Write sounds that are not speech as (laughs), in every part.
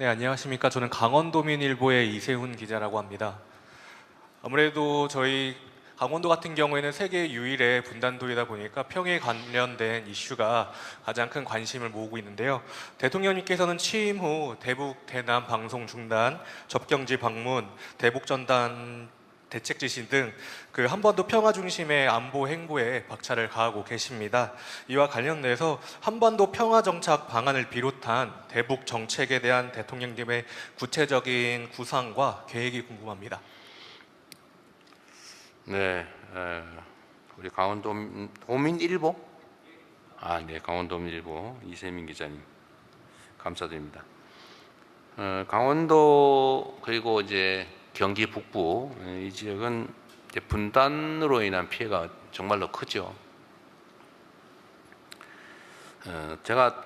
네, 안녕하십니까. 저는 강원도민일보의 이세훈 기자라고 합니다. 아무래도 저희 강원도 같은 경우에는 세계 유일의 분단도이다 보니까 평에 관련된 이슈가 가장 큰 관심을 모으고 있는데요. 대통령님께서는 취임 후 대북 대남 방송 중단, 접경지 방문, 대북 전단 대책 지시 등 그 한반도 평화 중심의 안보 행보에 박차를 가하고 계십니다. 이와 관련돼서 한반도 평화 정착 방안을 비롯한 대북 정책에 대한 대통령님의 구체적인 구상과 계획이 궁금합니다. 네, 에, 우리 강원도 도민일보, 아, 네, 강원도민일보 이세민 기자님 감사드립니다. 어, 강원도 그리고 이제 경기 북부 에, 이 지역은 분단으로 인한 피해가 정말로 크죠. 어, 제가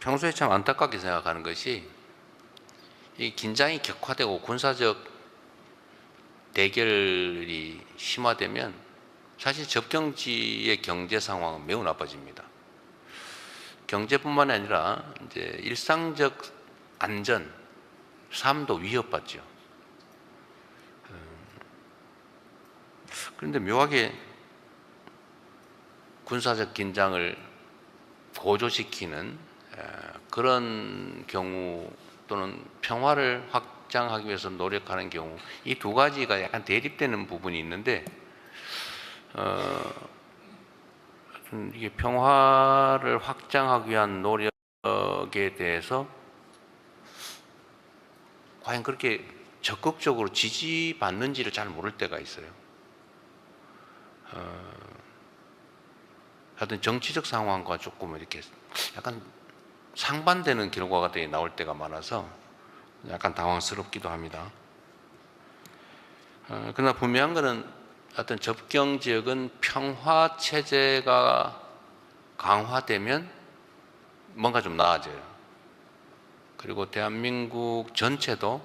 평소에 참 안타깝게 생각하는 것이 이 긴장이 격화되고 군사적 대결이 심화되면 사실 접경지의 경제 상황은 매우 나빠집니다. 경제뿐만 아니라 이제 일상적 안전, 삶도 위협받죠. 그런데 묘하게 군사적 긴장을 고조시키는 에, 그런 경우 또는 평화를 확장하기 위해서 노력하는 경우 이 두 가지가 약간 대립되는 부분이 있는데 어, 이게 평화를 확장하기 위한 노력에 대해서 과연 그렇게 적극적으로 지지받는지를 잘 모를 때가 있어요. 어, 하여튼 정치적 상황과 조금 이렇게 약간 상반되는 결과가 되- 나올 때가 많아서 약간 당황스럽기도 합니다. 어, 그러나 분명한 것은 어떤 접경 지역은 평화 체제가 강화되면 뭔가 좀 나아져요. 그리고 대한민국 전체도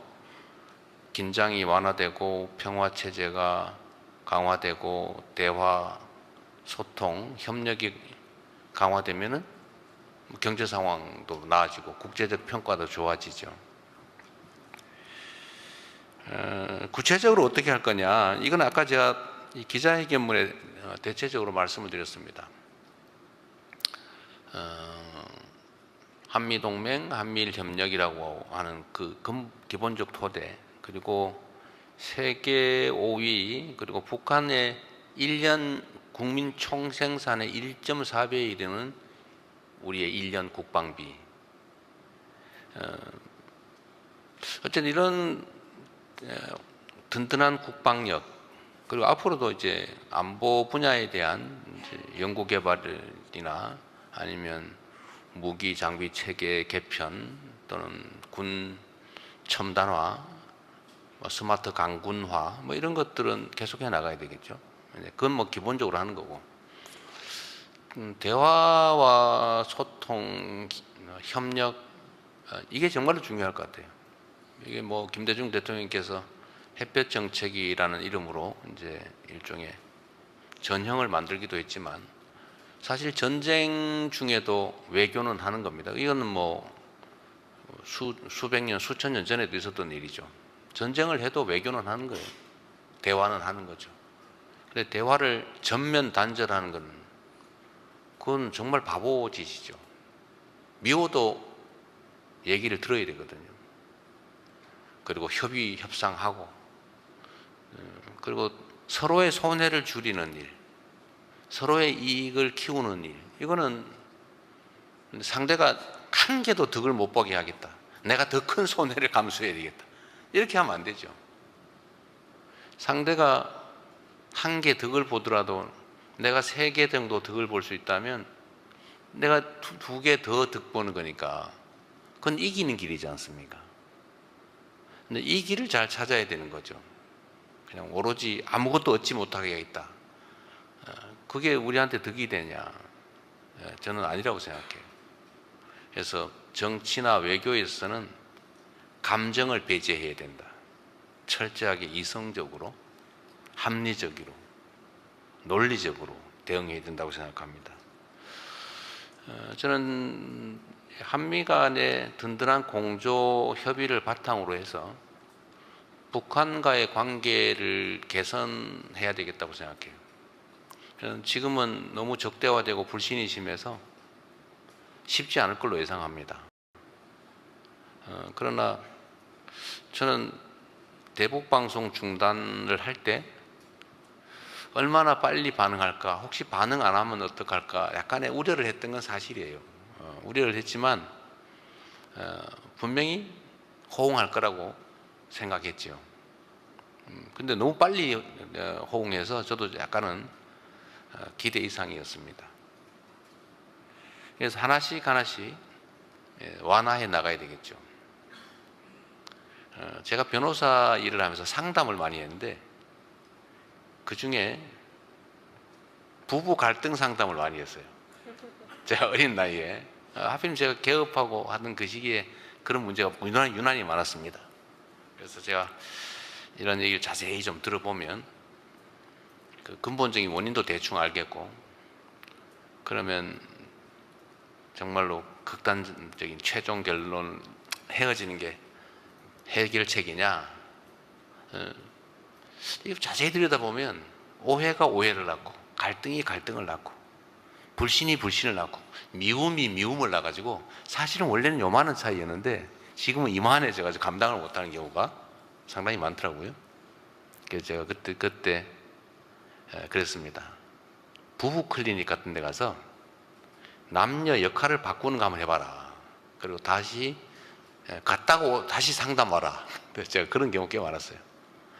긴장이 완화되고 평화 체제가 강화되고 대화, 소통, 협력이 강화되면은 경제 상황도 나아지고 국제적 평가도 좋아지죠. 어, 구체적으로 어떻게 할 거냐? 이건 아까 제가 이 기자회견문에 어, 대체적으로 말씀을 드렸습니다. 어, 한미 동맹, 한미일 협력이라고 하는 그 근- 기본적 토대 그리고 세계 5위 그리고 북한의 1년 국민 총생산의 1.4배에 이르는 우리의 1년 국방비. 어, 어쨌든 이런 에, 든든한 국방력 그리고 앞으로도 이제 안보 분야에 대한 연구 개발이나 아니면 무기 장비 체계 개편 또는 군 첨단화, 뭐 스마트 강군화 뭐 이런 것들은 계속해 나가야 되겠죠. 네, 그건 뭐 기본적으로 하는 거고 음, 대화와 소통, 어, 협력 어, 이게 정말로 중요할 것 같아요. 이게 뭐 김대중 대통령께서 햇볕 정책이라는 이름으로 이제 일종의 전형을 만들기도 했지만 사실 전쟁 중에도 외교는 하는 겁니다. 이거는 뭐 수, 수백 년, 수천 년 전에도 있었던 일이죠. 전쟁을 해도 외교는 하는 거예요. 대화는 하는 거죠. 근데 대화를 전면 단절하는 건 그건 정말 바보 짓이죠. 미워도 얘기를 들어야 되거든요. 그리고 협의 협상하고 음, 그리고 서로의 손해를 줄이는 일, 서로의 이익을 키우는 일. 이거는 상대가 한 개도 득을 못 보게 하겠다. 내가 더 큰 손해를 감수해야 되겠다. 이렇게 하면 안 되죠. 상대가 한 개 득을 보더라도 내가 세 개 정도 득을 볼 수 있다면 내가 두 개 더 득 보는 거니까 그건 이기는 길이지 않습니까? 근데 이 길을 잘 찾아야 되는 거죠. 그냥 오로지 아무것도 얻지 못하게 있다. 어, 그게 우리한테 득이 되냐? 예, 저는 아니라고 생각해요. 그래서 정치나 외교에서는 감정을 배제해야 된다. 철저하게 이성적으로, 합리적으로, 논리적으로 대응해야 된다고 생각합니다. 어, 저는 한미 간의 든든한 공조 협의를 바탕으로 해서 북한과의 관계를 개선해야 되겠다고 생각해요. 저는 지금은 너무 적대화되고 불신이 심해서 쉽지 않을 걸로 예상합니다. 어, 그러나 저는 대북 방송 중단을 할 때 얼마나 빨리 반응할까, 혹시 반응 안 하면 어떡할까, 약간의 우려를 했던 건 사실이에요. 어, 우려를 했지만 어, 분명히 호응할 거라고 생각했죠. 음, 근데 너무 빨리 어, 호응해서 저도 약간은 어, 기대 이상이었습니다. 그래서 하나씩 하나씩 예, 완화해 나가야 되겠죠. 어, 제가 변호사 일을 하면서 상담을 많이 했는데 그 중에 부부 갈등 상담을 많이 했어요. (laughs) 제가 어린 나이에 어, 하필 제가 개업하고 하던 그 시기에 그런 문제가 유난히, 유난히 많았습니다. 그래서 제가 이런 얘기를 자세히 좀 들어보면 그 근본적인 원인도 대충 알겠고 그러면 정말로 극단적인 최종 결론 헤어지는 게 해결책이냐? 어, 이거 자세히 들여다보면 오해가 오해를 낳고 갈등이 갈등을 낳고 불신이 불신을 낳고 미움이 미움을 낳아가지고 사실은 원래는 요만한 차이였는데 지금은 이만해져가지고 감당을 못하는 경우가 상당히 많더라고요. 그래서 제가 그때 그때 에, 그랬습니다. 부부 클리닉 같은 데 가서 남녀 역할을 바꾸는 거 한번 해봐라. 그리고 다시 예, 갔다고 다시 상담 와라. 그래서 (laughs) 제가 그런 경우 꽤 많았어요.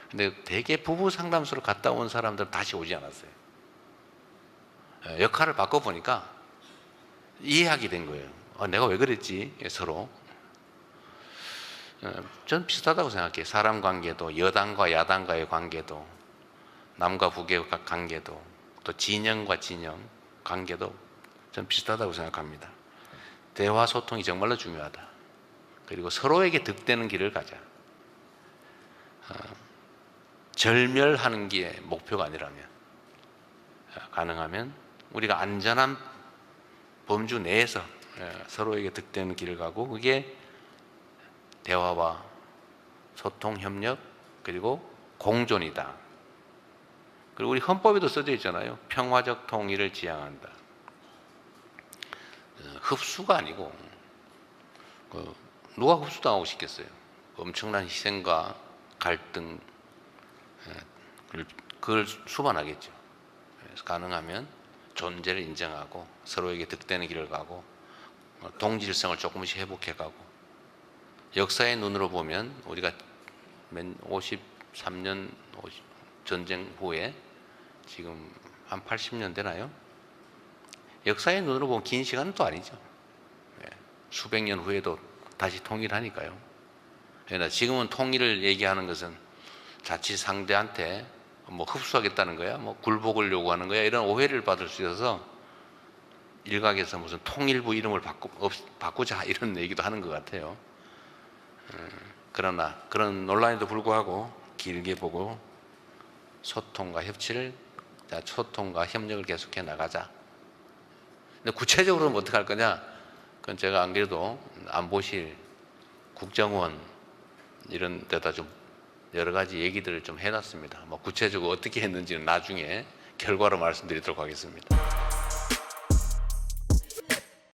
근데 대개 부부 상담소를 갔다 온 사람들은 다시 오지 않았어요. 예, 역할을 바꿔보니까 이해하게 된 거예요. 아, 내가 왜 그랬지? 예, 서로. 예, 전 비슷하다고 생각해요. 사람 관계도, 여당과 야당과의 관계도, 남과 북의 관계도, 또 진영과 진영 관계도 전 비슷하다고 생각합니다. 대화 소통이 정말로 중요하다. 그리고 서로에게 득되는 길을 가자. 어, 절멸하는 게 목표가 아니라면 어, 가능하면 우리가 안전한 범주 내에서 예, 서로에게 득되는 길을 가고 그게 대화와 소통, 협력 그리고 공존이다. 그리고 우리 헌법에도 써져 있잖아요. 평화적 통일을 지향한다. 어, 흡수가 아니고 그 누가 흡수당하고 싶겠어요? 엄청난 희생과 갈등 예, 그걸- 수반하겠죠. 그래서 가능하면 존재를 인정하고 서로에게 득되는 길을 가고 어, 동질성을 조금씩 회복해가고 역사의 눈으로 보면 우리가 맨 53년 50 전쟁 후에 지금 한 80년 되나요? 역사의 눈으로 보면 긴 시간은 또 아니죠. 예, 수백 년 후에도 다시 통일하니까요. 그러나 지금은 통일을 얘기하는 것은 자칫 상대한테 뭐 흡수하겠다는 거야, 뭐 굴복을 요구하는 거야 이런 오해를 받을 수 있어서 일각에서 무슨 통일부 이름을 바꾸, 없, 바꾸자 (laughs) 이런 얘기도 하는 것 같아요. 음, 그러나 그런 논란에도 불구하고 길게 보고 소통과 협치를 자, 소통과 협력을 계속해 나가자. 근데 구체적으로는 어떻게 할 거냐? 그건 제가 안 그래도 안보실 국정원 이런 데다 좀 여러 가지 얘기들을 좀 해놨습니다. 뭐 구체적으로 어떻게 했는지는 나중에 결과로 말씀드리도록 하겠습니다.